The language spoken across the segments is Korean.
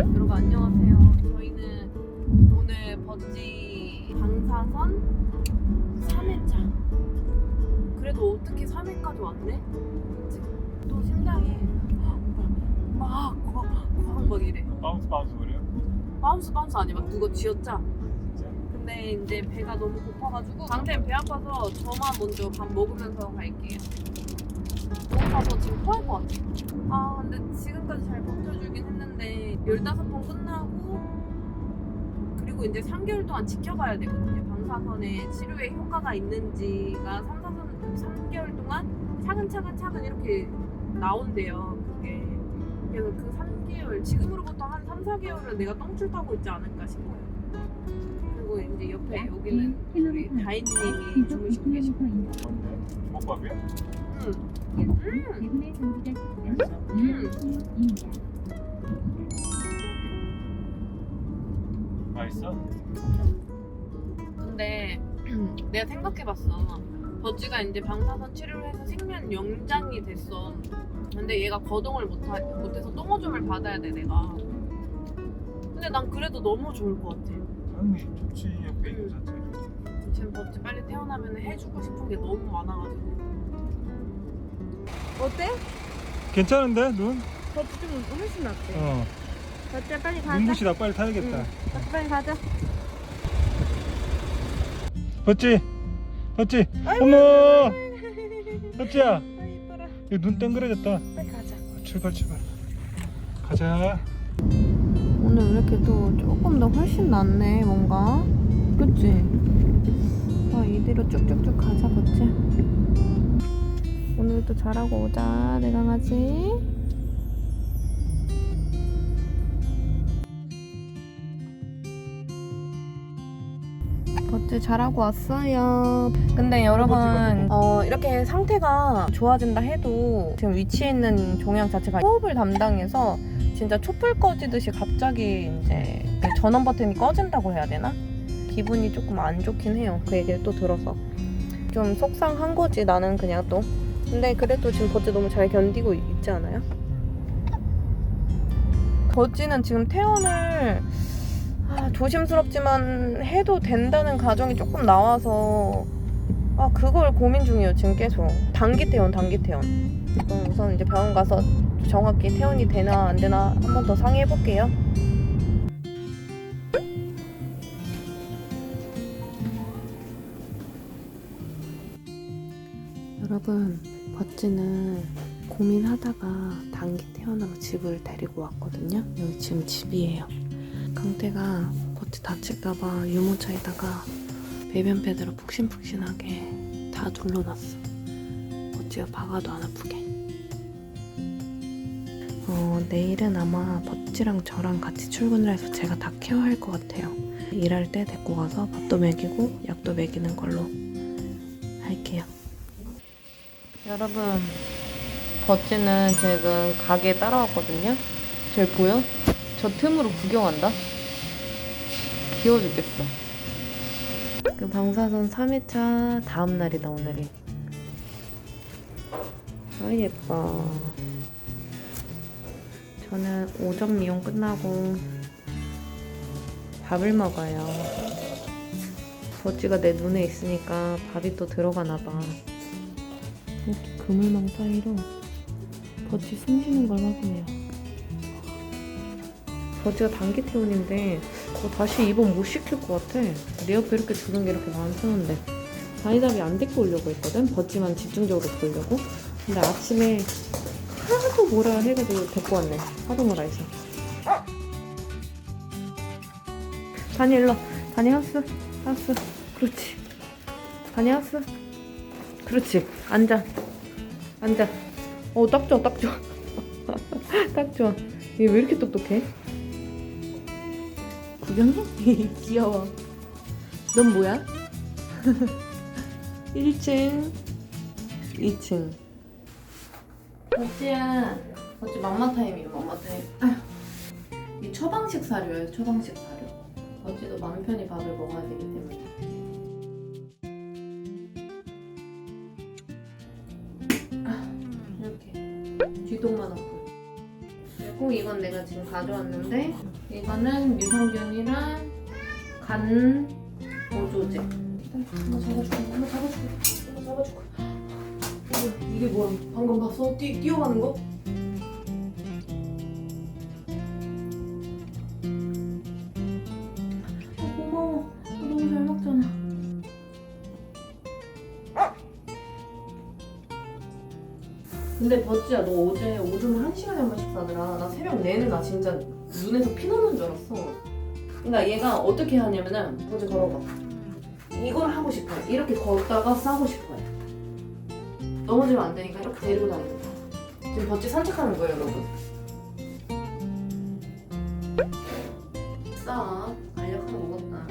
여러분 안녕하세요. 저희는 오늘 버지 방사선 3회차. 그래도 어떻게 3회까지 왔네? 그치? 또 심장이 막 꽉, 막 이래. 바운스 바운스 그래요? 바운스 바운스 아니 막 누가 쥐었자. 근데 이제 배가 너무 고파가지고 강태는 배 아파서 저만 먼저 밥 먹으면서 갈게요. 배고파서 지금 토할 것 같아. 아 근데 지금까지 잘 버텨주긴 했는데 15번 끝나고 그리고 이제 3개월 동안 지켜봐야 되거든요. 방사선의 치료에 효과가 있는지가 3, 4선, 3개월 동안 차근차근 차근 이렇게 나온대요. 그게. 그래서 그 3개월, 지금으로부터 한 3, 4개월은 내가 똥줄 타고 있지 않을까 싶어요. 그리고 이제 옆에 여기는 우리 다인님이 주무시고 계시고. 뭔데? 주먹밥이야? 응. 정지가 맛있어? 음. 맛있어? 근데 내가 생각해봤어. 버즈가 이제 방사선 치료를 해서 생면 영장이 됐어. 근데 얘가 거동을 못하, 못해서 똥오줌을 받아야 돼 내가. 근데 난 그래도 너무 좋을 것 같아. 당연히 좋지 옆에 있는 자체 지금 버즈 빨리 태어나면 해주고 싶은 게 너무 많아가지고. 어때? 괜찮은데 눈? 버즈 좀 훨씬 낫대. 어 버즈 빨리 가자. 눈부시다 빨리 타야겠다 응. 버즈 빨리 가자. 버찌 버찌 어머 버찌야 아 이뻐라. 눈 땡그레졌다 빨리 가자. 출발 출발 가자 오늘 왜 이렇게 또 조금 더 훨씬 낫네 뭔가 그치? 아 이대로 쭉쭉쭉 가자 버치 오늘도 잘하고 오자 내 강아지 버츠 잘하고 왔어요. 근데 여러분, 어, 이렇게 상태가 좋아진다 해도 지금 위치에 있는 종양 자체가 호흡을 담당해서 진짜 촛불 꺼지듯이 갑자기 이제 그 전원 버튼이 꺼진다고 해야 되나? 기분이 조금 안 좋긴 해요. 그 얘기를 또 들어서. 좀 속상한 거지, 나는 그냥 또. 근데 그래도 지금 버즈 너무 잘 견디고 있지 않아요? 버즈는 지금 퇴원을 아, 조심스럽지만 해도 된다는 가정이 조금 나와서 아 그걸 고민 중이에요 지금 계속 단기 퇴원 단기 퇴원 그럼 우선 이제 병원 가서 정확히 퇴원이 되나 안 되나 한 번 더 상의해 볼게요. 여러분, 버찌는 고민하다가 단기 퇴원으로 집을 데리고 왔거든요. 여기 지금 집이에요. 강태가 버찌 다칠까봐 유모차에다가 배변 패드로 푹신푹신하게 다 둘러놨어. 버찌가 박아도 안 아프게. 어, 내일은 아마 버찌랑 저랑 같이 출근을 해서 제가 다 케어할 것 같아요. 일할 때 데리고 가서 밥도 먹이고 약도 먹이는 걸로 할게요. 여러분, 버찌는 지금 가게에 따라왔거든요. 잘 보여? 저 틈으로 구경한다? 귀여워 죽겠어. 그 방사선 3회차 다음 날이다, 오늘이. 아, 예뻐. 저는 오전 미용 끝나고 밥을 먹어요. 버찌가 내 눈에 있으니까 밥이 또 들어가나 봐. 이렇게 그물망 사이로 버찌 숨 쉬는 걸 확인해요. 버찌가 단기 퇴원인데 뭐 다시 입원 못 시킬 것 같아. 내 옆에 이렇게 두는 게 이렇게 많았는데 다이답이 안 데리고 오려고 했거든. 버찌만 집중적으로 보려고. 근데 아침에 하도 뭐라 해가지고 데리고 왔네. 하도 뭐라 해서. 다니 일로. 다니 하우스. 하우스. 그렇지. 다니 하우스. 그렇지. 앉아. 앉아. 어, 딱 좋아, 딱 좋아. 딱 좋아. 얘 왜 이렇게 똑똑해? 구경해? 귀여워. 넌 뭐야? 1층, 2층. 버찌야. 버찌 맘마 타임이에요, 맘마 타임. 아휴. 이 처방식 사료예요, 처방식 사료. 버찌도 마음 편히 밥을 먹어야 되기 때문에. 아, 이렇게. 뒤통만 없고. 그리고 이건 내가 지금 가져왔는데 이거는 유산균이랑 간 보조제. 한번 잡아줄게. 한번 잡아줄게. 한번. 이게, 이게 뭐야? 방금 봤어? 뛰, 뛰어가는 거? 버찌야 너 어제 오줌 한 시간에 한 번씩 싸더라. 나 새벽 내내 나 진짜 눈에서 피 나는 줄 알았어. 그러니까 얘가 어떻게 하냐면은 버찌 걸어봐. 이걸 하고 싶어요 이렇게 걷다가 싸고 싶어요 넘어지면 안 되니까 이렇게 데리고 다니는 거야. 지금 버찌 산책하는 거예요 여러분. 싸. 알약 하나 먹었다.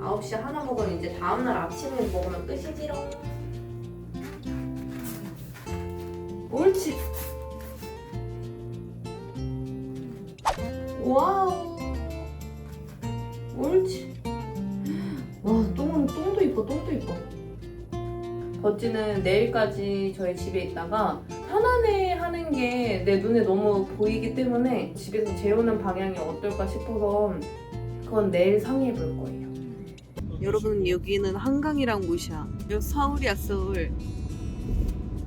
9시에 하나 먹으면 이제 다음날 아침에 먹으면 끝이지롱 옳지. 와우. 옳지. 와, 똥은 똥도 이뻐, 똥도 이뻐. 버찌는 내일까지 저희 집에 있다가 편안해 하는 게 내 눈에 너무 보이기 때문에 집에서 재우는 방향이 어떨까 싶어서 그건 내일 상의해 볼 거예요. 여러분 여기는 한강이랑 무시야. 여기 서울이야 서울.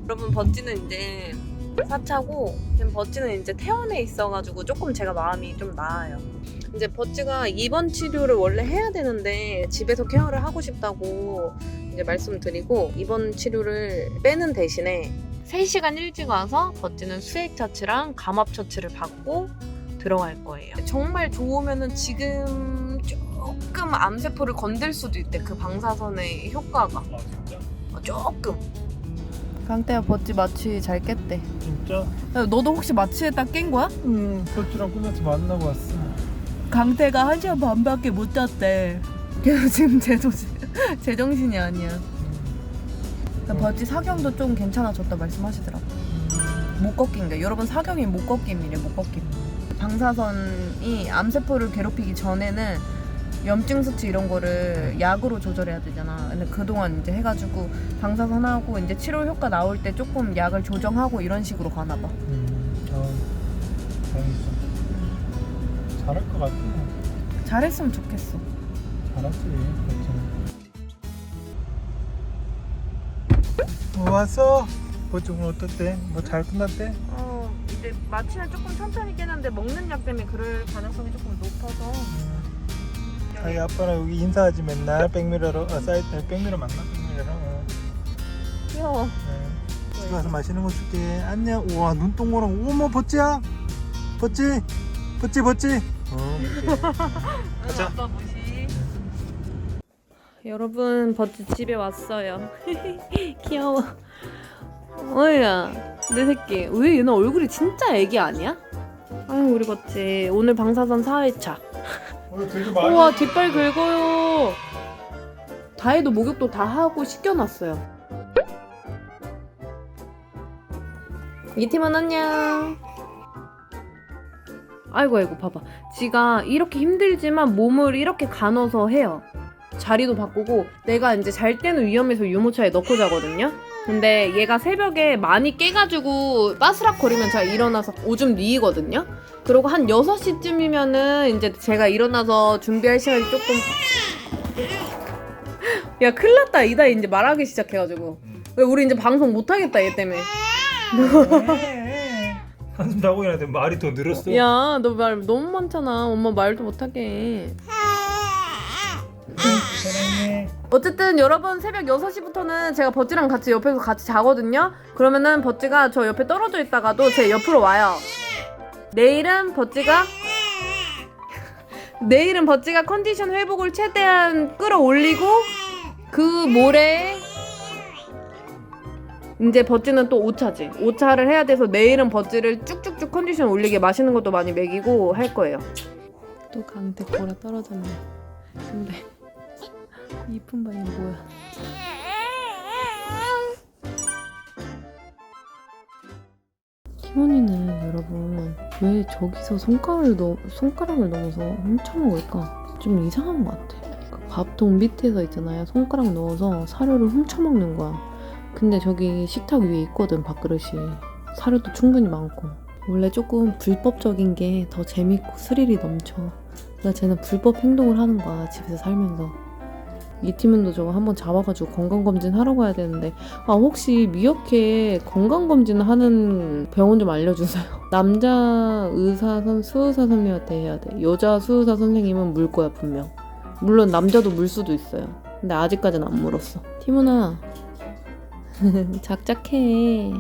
여러분 버찌는 이제 4차고 지금 버찌는 이제 퇴원해 있어가지고 조금 제가 마음이 좀 나아요. 이제 버찌가 입원 치료를 원래 해야 되는데 집에서 케어를 하고 싶다고 이제 말씀드리고 입원 치료를 빼는 대신에 3시간 일찍 와서 버찌는 수액 처치랑 감압 처치를 받고 들어갈 거예요. 정말 좋으면은 지금 조금 암세포를 건들 수도 있대. 그 방사선의 효과가 아 조금. 강태야 버찌 마취 잘 깼대. 진짜? 너도 혹시 마취했다 깬 거야? 응 버찌랑 끝나서 만나고 왔어 강태가 한 시간 반밖에 못 잤대. 그래서 지금 제도 제정신이 아니야. 버찌 사경도 좀 괜찮아졌다 말씀하시더라고. 못 꺾인 게 여러분 사경이 못 꺾임이래 못 꺾임. 방사선이 암세포를 괴롭히기 전에는 염증 수치 이런 거를 약으로 조절해야 되잖아. 근데 그동안 이제 해가지고 방사선 하고 이제 치료 효과 나올 때 조금 약을 조정하고 이런 식으로 가나 봐. 음, 어, 다행이다 잘할 것 같아 잘했으면 좋겠어. 잘하지 버찌는 어, 왔어? 버찌 오늘 어떻대? 뭐 잘 끝났대? 어 이제 마취는 조금 천천히 깨는데 먹는 약 때문에 그럴 가능성이 조금 높아서. 자기 아빠랑 여기 인사하지 맨날 백미러로 어, 사이트 백미러 맞나? 백미러로 어. 귀여워. 네. 집에 가서 맛있는 거 줄게 안녕 우와 눈동그랑 어머 버찌야 버찌 버찌 버찌 어. 가자. 아빠 무시. 여러분 버찌 집에 왔어요. 귀여워. 어이야 내 새끼 왜 얘는 얼굴이 진짜 애기 아니야? 아유 우리 버찌 오늘 방사선 4회차. 우와 뒷발 긁어요. 다해도 목욕도 다 하고 씻겨놨어요. 이 팀은 안녕. 아이고 아이고 봐봐. 지가 이렇게 힘들지만 몸을 이렇게 가눠서 해요. 자리도 바꾸고 내가 이제 잘 때는 위험해서 유모차에 넣고 자거든요. 근데 얘가 새벽에 많이 깨가지고 빠스락거리면 제가 일어나서 오줌 뉘거든요. 그리고 한 6시쯤이면은 이제 제가 일어나서 준비할 시간이 조금 야 큰일 났다. 이다 이제 말하기 시작해가지고. 왜 우리 이제 방송 못하겠다 얘 때문에. 네. 한숨 자고 일어났는데 말이 더 늘었어. 야 너 말 너무 많잖아. 엄마 말도 못하게. 사랑해 어쨌든 여러분 새벽 6시부터는 제가 버찌랑 같이 옆에서 같이 자거든요. 그러면은 버찌가 저 옆에 떨어져 있다가도 제 옆으로 와요. 내일은 버찌가 내일은 버찌가 컨디션 회복을 최대한 끌어올리고 그 모레 이제 버찌는 또 5차지. 5차를 해야 돼서 내일은 버찌를 쭉쭉쭉 컨디션 올리게 맛있는 것도 많이 먹이고 할 거예요. 또 강태 보라 떨어졌네. 근데 이쁜 바이 뭐야 희원이는 여러분 왜 저기서 손가락을 넣 손가락을 넣어서 훔쳐 먹을까? 좀 이상한 것 같아. 그 밥통 밑에서 있잖아요. 손가락 넣어서 사료를 훔쳐 먹는 거야. 근데 저기 식탁 위에 있거든 밥그릇이. 사료도 충분히 많고. 원래 조금 불법적인 게 더 재밌고 스릴이 넘쳐. 나 쟤는 불법 행동을 하는 거야 집에서 살면서. 이티문도 저거 한번 잡아가지고 건강검진 하러 가야 되는데. 아 혹시 미역회 건강검진 하는 병원 좀 알려주세요. 남자 의사 선 수의사 선생님한테 해야 돼. 여자 수의사 선생님은 물 거야 분명. 물론 남자도 물 수도 있어요. 근데 아직까지는 안 물었어. 티문아. 작작해